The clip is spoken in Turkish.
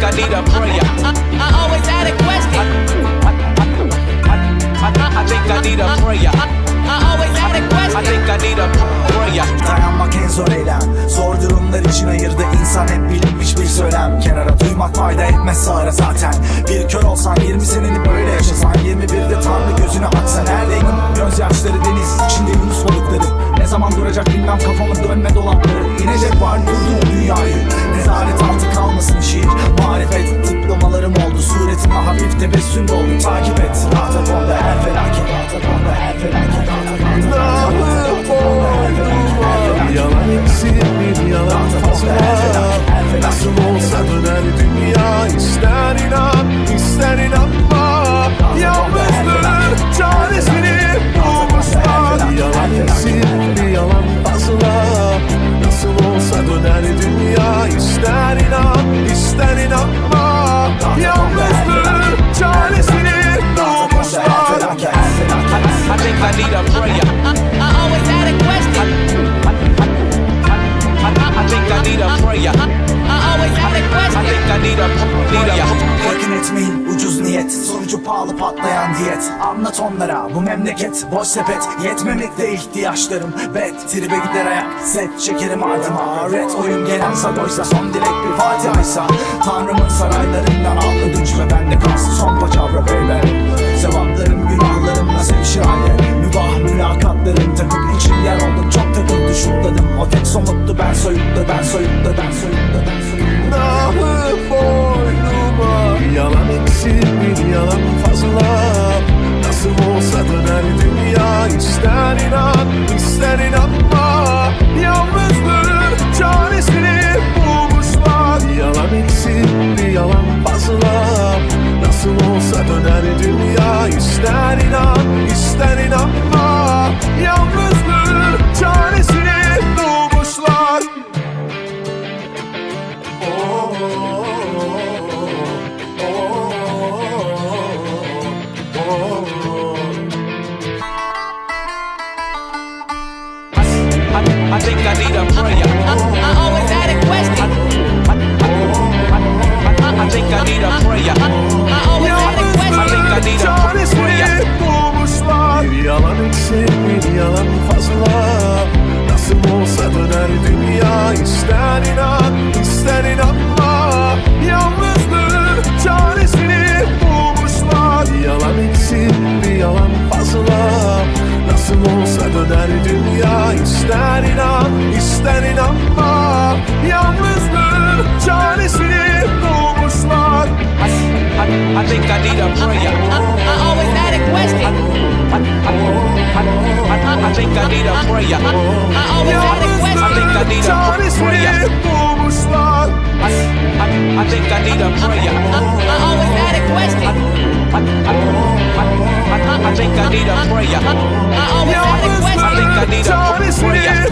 think I need a prayer. I always had a question. I, I think I need a prayer. I always had a I question. think I need a prayer. Dayanmak en zor eylem Zor durumlar için ayırdı insan hep bilinmiş bir söylem Kenara duymak fayda etmez sağra zaten Bir kör olsan 20 seneni böyle yaşasan 21'de tanrı gözünü açsa neredeyim Gözyaşları deniz içinde yunus balıkları Ne zaman duracak bilmem kafamın dönme dolapları İnecek var durduğum tebessüm doldu Takip et. Rahata konda her felaket Rahata konda her felaket Rahata konda her prayer. Yakın etmeyin ucuz niyet. Sonucu pahalı patlayan diyet. Anlat onlara bu memleket Boş sepet. Yetmemekte ihtiyaçlarım. Bet tribe gider ayak. Set çekerim ardıma Red oyun gelen sagoysa Son dilek bir fatihaysa. Tanrımın saraylarından al ödünç Ve bende kalsın son paçavra beyler. Sevaplarım günahlarımla sevişir hale inan ister inanma Yalnızlığın çaresini bulmuşlar I, I think I need a prayer. İster inan ister inanma Yalnızlığın çaresini bulmuşlar Bir yalan eksik bir yalan fazla Nasıl olsa döner dünya ister inan ister inanma Yalnızlığın çaresini bulmuşlar I, I, I think I need a prayer. I, I always had a question. I, I, I think I need a prayer. I always had a I I prayer. I, I, I think I need a prayer. I always had a question. I, I, I think I need a prayer. I always had a I question. think I need a prayer.